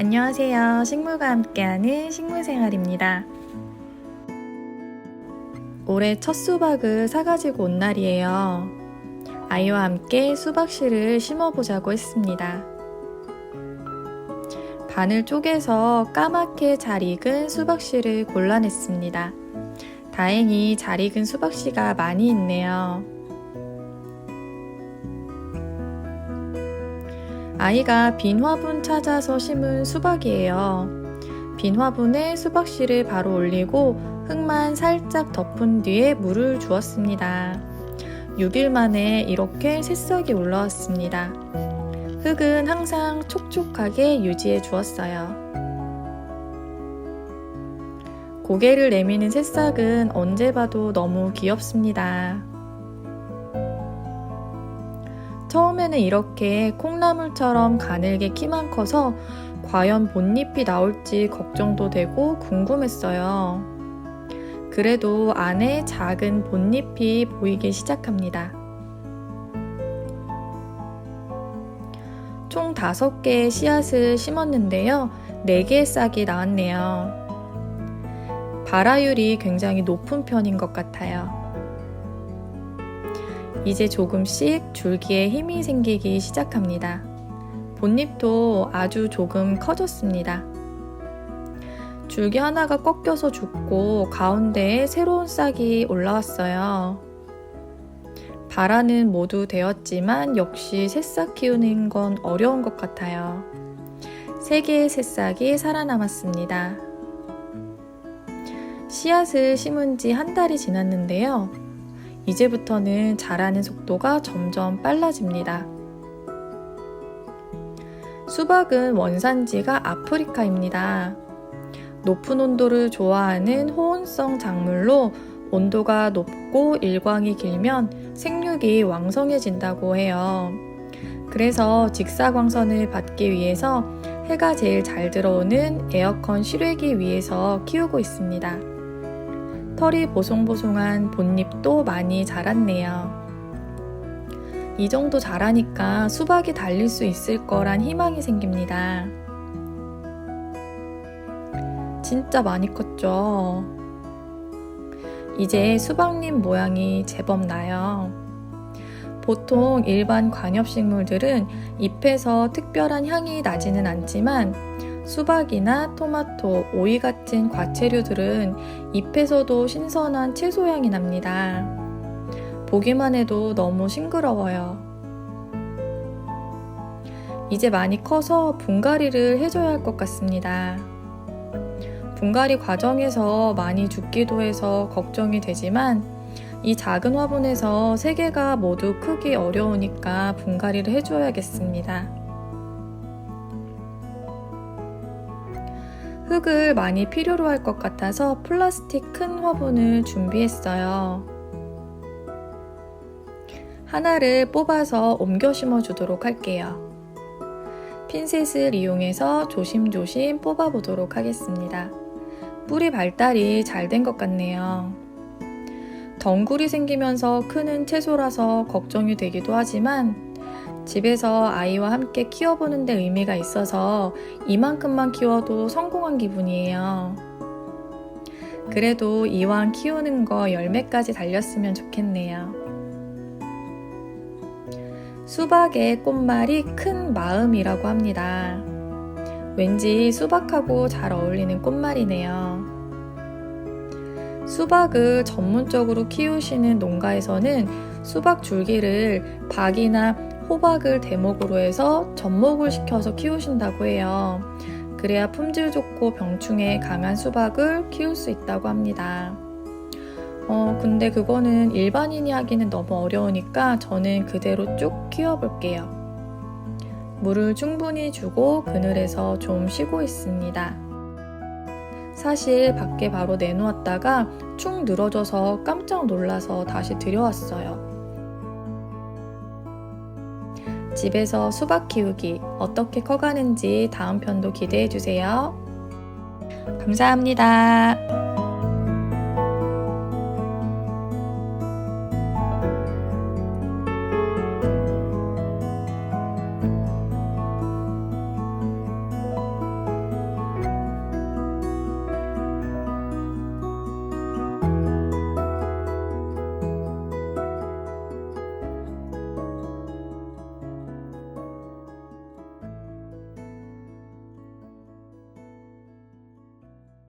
안녕하세요. 식물과 함께하는 식물생활입니다. 올해 첫 수박을 사가지고 온 날이에요. 아이와 함께 수박씨를 심어보자고 했습니다. 반을 쪼개서 까맣게 잘 익은 수박씨를 골라냈습니다. 다행히 잘 익은 수박씨가 많이 있네요. 아이가 빈 화분 찾아서 심은 수박이에요. 빈 화분에 수박씨를 바로 올리고 흙만 살짝 덮은 뒤에 물을 주었습니다. 6일 만에 이렇게 새싹이 올라왔습니다. 흙은 항상 촉촉하게 유지해 주었어요. 고개를 내미는 새싹은 언제 봐도 너무 귀엽습니다. 처음에는 이렇게 콩나물처럼 가늘게 키만 커서 과연 본잎이 나올지 걱정도 되고 궁금했어요. 그래도 안에 작은 본잎이 보이기 시작합니다. 총 5개의 씨앗을 심었는데요. 4개의 싹이 나왔네요. 발화율이 굉장히 높은 편인 것 같아요. 이제 조금씩 줄기에 힘이 생기기 시작합니다. 본잎도 아주 조금 커졌습니다. 줄기 하나가 꺾여서 죽고 가운데에 새로운 싹이 올라왔어요. 발화는 모두 되었지만 역시 새싹 키우는 건 어려운 것 같아요. 세 개의 새싹이 살아남았습니다. 씨앗을 심은 지 한 달이 지났는데요. 이제부터는 자라는 속도가 점점 빨라집니다. 수박은 원산지가 아프리카입니다. 높은 온도를 좋아하는 호온성 작물로 온도가 높고 일광이 길면 생육이 왕성해진다고 해요. 그래서 직사광선을 받기 위해서 해가 제일 잘 들어오는 에어컨 실외기 위에서 키우고 있습니다. 털이 보송보송한 본잎도 많이 자랐네요. 이 정도 자라니까 수박이 달릴 수 있을 거란 희망이 생깁니다. 진짜 많이 컸죠? 이제 수박잎 모양이 제법 나요. 보통 일반 관엽식물들은 잎에서 특별한 향이 나지는 않지만 수박이나 토마토, 오이 같은 과채류들은 잎에서도 신선한 채소향이 납니다. 보기만 해도 너무 싱그러워요. 이제 많이 커서 분갈이를 해줘야 할 것 같습니다. 분갈이 과정에서 많이 죽기도 해서 걱정이 되지만 이 작은 화분에서 세 개가 모두 크기 어려우니까 분갈이를 해줘야겠습니다. 흙을 많이 필요로 할 것 같아서 플라스틱 큰 화분을 준비했어요. 하나를 뽑아서 옮겨 심어 주도록 할게요. 핀셋을 이용해서 조심조심 뽑아 보도록 하겠습니다. 뿌리 발달이 잘 된 것 같네요. 덩굴이 생기면서 크는 채소라서 걱정이 되기도 하지만 집에서 아이와 함께 키워보는 데 의미가 있어서 이만큼만 키워도 성공한 기분이에요. 그래도 이왕 키우는 거 열매까지 달렸으면 좋겠네요. 수박의 꽃말이 큰 마음이라고 합니다. 왠지 수박하고 잘 어울리는 꽃말이네요. 수박을 전문적으로 키우시는 농가에서는 수박 줄기를 박이나 호박을 대목으로 해서 접목을 시켜서 키우신다고 해요. 그래야 품질 좋고 병충해 강한 수박을 키울 수 있다고 합니다. 어, 근데 그거는 일반인이 하기는 너무 어려우니까 저는 그대로 쭉 키워볼게요. 물을 충분히 주고 그늘에서 좀 쉬고 있습니다. 사실 밖에 바로 내놓았다가 축 늘어져서 깜짝 놀라서 다시 들여왔어요. 집에서 수박 키우기 어떻게 커가는지 다음 편도 기대해 주세요. 감사합니다.